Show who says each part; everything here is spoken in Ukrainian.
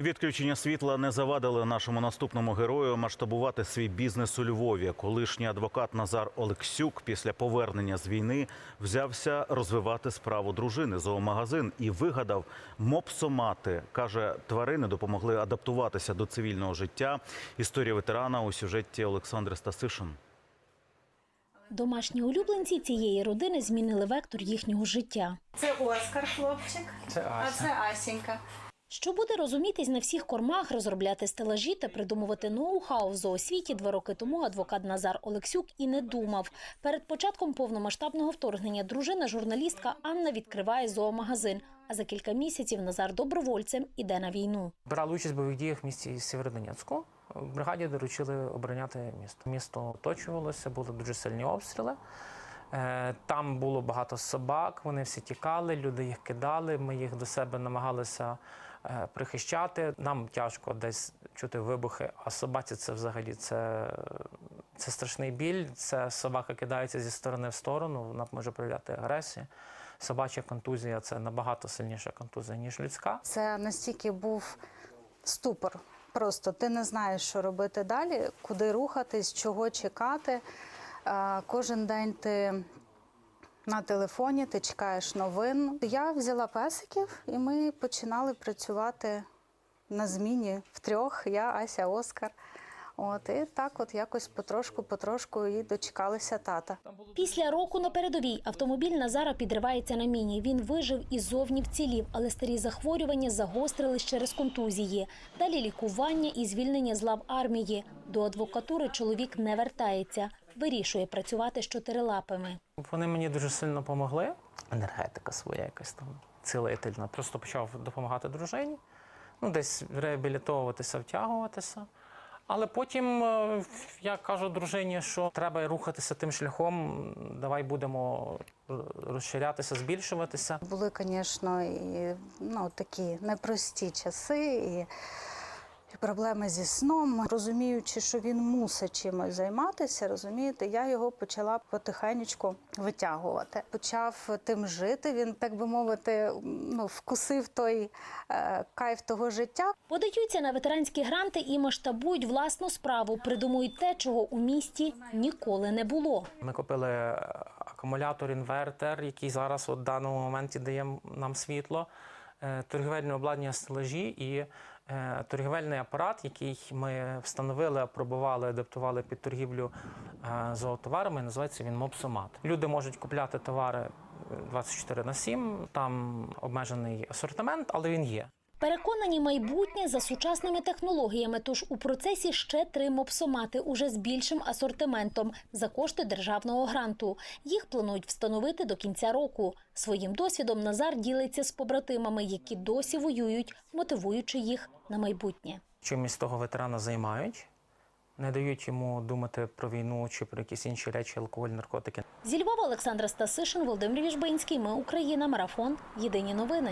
Speaker 1: Відключення світла не завадили нашому наступному герою масштабувати свій бізнес у Львові. Колишній адвокат Назар Олексюк після повернення з війни взявся розвивати справу дружини зоомагазин і вигадав мопсомати. каже, тварини допомогли адаптуватися до цивільного життя. Історія ветерана у сюжеті Олександри Стасишин.
Speaker 2: Домашні улюбленці цієї родини змінили вектор їхнього життя.
Speaker 3: Це Оскар, хлопчик,
Speaker 4: Це
Speaker 3: а це Асінька.
Speaker 2: Що буде розумітись на всіх кормах, розробляти стелажі та придумувати ноу-хау в зоосвіті два роки тому адвокат Назар Олексюк і не думав. Перед початком повномасштабного вторгнення дружина журналістка Анна відкриває зоомагазин. А за кілька місяців Назар добровольцем іде на війну.
Speaker 4: Брали участь в бойових діях в місті Сєвєродонецьку. Бригаді доручили обороняти місто. Місто оточувалося, були дуже сильні обстріли. Е, Там було багато собак, вони всі тікали, люди їх кидали. Ми їх до себе намагалися е, прихищати. Нам тяжко десь чути вибухи, а собаці це взагалі це, це страшний біль. Це собака кидається зі сторони в сторону, вона може проявляти агресію. Собача контузія це набагато сильніша контузія, ніж людська.
Speaker 3: Це настільки був ступор. Просто ти не знаєш, що робити далі, куди рухатись, чого чекати. Кожен день ти на телефоні, ти чекаєш новин. Я взяла песиків, і ми починали працювати на зміні втрьох. Я, Ася, Оскар. От і так, от якось потрошку, потрошку і дочекалися тата.
Speaker 2: Після року на передовій автомобіль Назара підривається на міні. Він вижив і зовні вцілів, але старі захворювання загострились через контузії. Далі лікування і звільнення з лав армії. До адвокатури чоловік не вертається. Вирішує працювати з чотирилапими.
Speaker 4: Вони мені дуже сильно допомогли. Енергетика своя якась там цілительна. Просто почав допомагати дружині, ну десь реабілітовуватися, втягуватися. Але потім е, я кажу дружині, що треба рухатися тим шляхом, давай будемо розширятися, збільшуватися.
Speaker 3: Були, звісно, і ну, такі непрості часи, і проблеми зі сном. Розуміючи, що він мусить чимось займатися, розумієте, я його почала потихеньку витягувати. Почав тим жити. Він, так би мовити, ну, вкусив той е, кайф того життя.
Speaker 2: Подаються на ветеранські гранти і масштабують власну справу, придумують те, чого у місті ніколи не було.
Speaker 4: Ми купили е, акумулятор, інвертер, який зараз от в даному моменті дає нам світло, торгівельне обладнання стелажі і е, торгівельний апарат, який ми встановили, апробували, адаптували під торгівлю е, зоотоварами. Називається він Мопсомат. Люди можуть купляти товари е, 24 на 7, там обмежений асортимент, але він є.
Speaker 2: Переконані майбутнє за сучасними технологіями. Тож у процесі ще три мопсомати уже з більшим асортиментом за кошти державного гранту. Їх планують встановити до кінця року. Своїм досвідом Назар ділиться з побратимами, які досі воюють, мотивуючи їх на майбутнє.
Speaker 4: Чимось того ветерана займають, не дають йому думати про війну чи про якісь інші речі, алкоголь, наркотики.
Speaker 2: Зі Львова Олександра Стасишин, Володимир Віжбинський. Ми Україна. Марафон. Єдині новини.